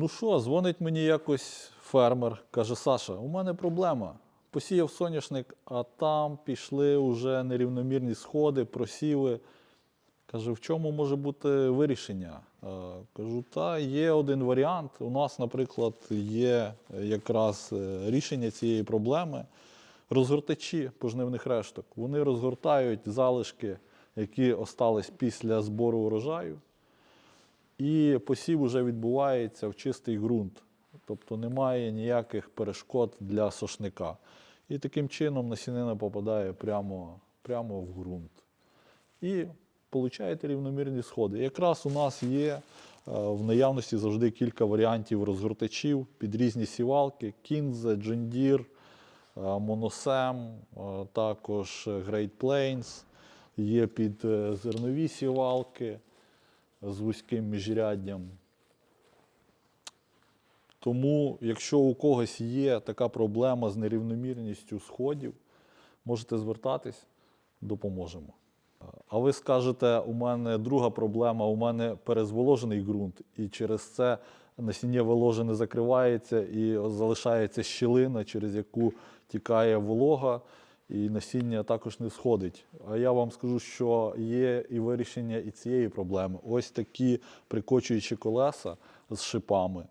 Ну що, дзвонить мені якось фермер, каже: Саша, у мене проблема. Посіяв соняшник, а там пішли вже нерівномірні сходи, просіли. Каже, в чому може бути вирішення? Е, Кажу, та є один варіант. У нас, наприклад, є якраз е, рішення цієї проблеми. Розгортачі пожнивних решток. Вони розгортають залишки, які остались після збору урожаю, і посів вже відбувається в чистий ґрунт. Тобто немає ніяких перешкод для сошника. І таким чином насінина попадає прямо, прямо в ґрунт. І получаєте рівномірні сходи. Якраз у нас є е, в наявності завжди кілька варіантів розгортачів під різні сівалки: Кінзе, Джендір, Моносем, е, також Great Plains, є під е, зернові сівалки з вузьким міжряддям. Тому, якщо у когось є така проблема з нерівномірністю сходів, можете звертатись, допоможемо. А ви скажете, у мене друга проблема, у мене перезволожений ґрунт, і через це насіння воложе не закривається і залишається щілина, через яку тікає волога, і насіння також не сходить. А я вам скажу, що є і вирішення і цієї проблеми. Ось такі прикочуючі колеса з шипами,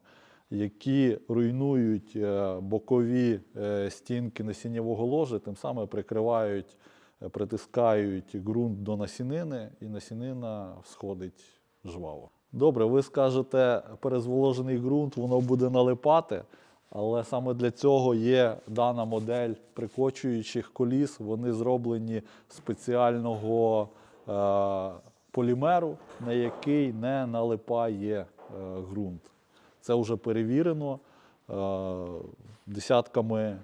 які руйнують е, бокові е, стінки насіннєвого ложа, тим самим прикривають е, притискають ґрунт до насінини, і насінина сходить жваво. Добре, ви скажете, перезволожений ґрунт, воно буде налипати, але саме для цього є дана модель прикочуючих коліс. Вони зроблені спеціального е, полімеру, на який не налипає е, ґрунт. Це вже перевірено е, десятками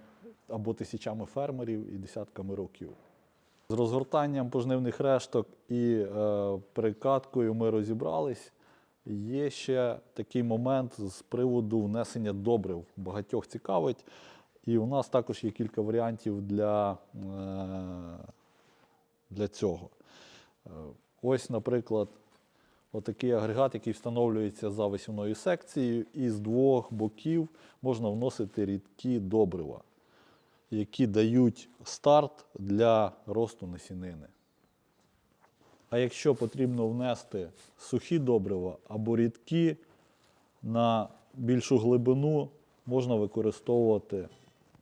або тисячами фермерів і десятками років. З розгортанням пожнивних решток і е, перекаткою ми розібрались. Є ще такий момент з приводу внесення добрив. Багатьох цікавить. І у нас також є кілька варіантів для, е, для цього. Е, Ось, наприклад, отакий агрегат, який встановлюється за висівною секцією, і з двох боків можна вносити рідкі добрива які дають старт для росту насінини. А якщо потрібно внести сухі добрива або рідкі на більшу глибину, можна використовувати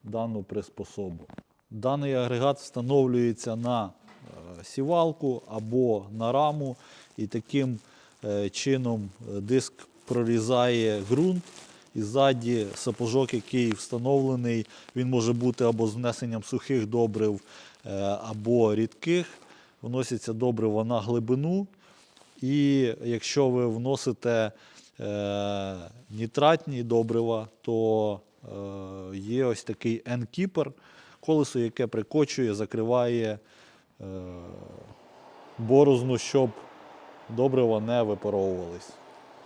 дану приспособу. Даний агрегат встановлюється на е, сівалку або на раму, і таким е, чином е, диск прорізає ґрунт. І ззаді сапожок, який встановлений, він може бути або з внесенням сухих добрив, або рідких. Вносяться добрива на глибину. І якщо ви вносите е, нітратні добрива, то е, є ось такий N-кіпер, колесо, яке прикочує, закриває е, борозну, щоб добрива не випаровувались.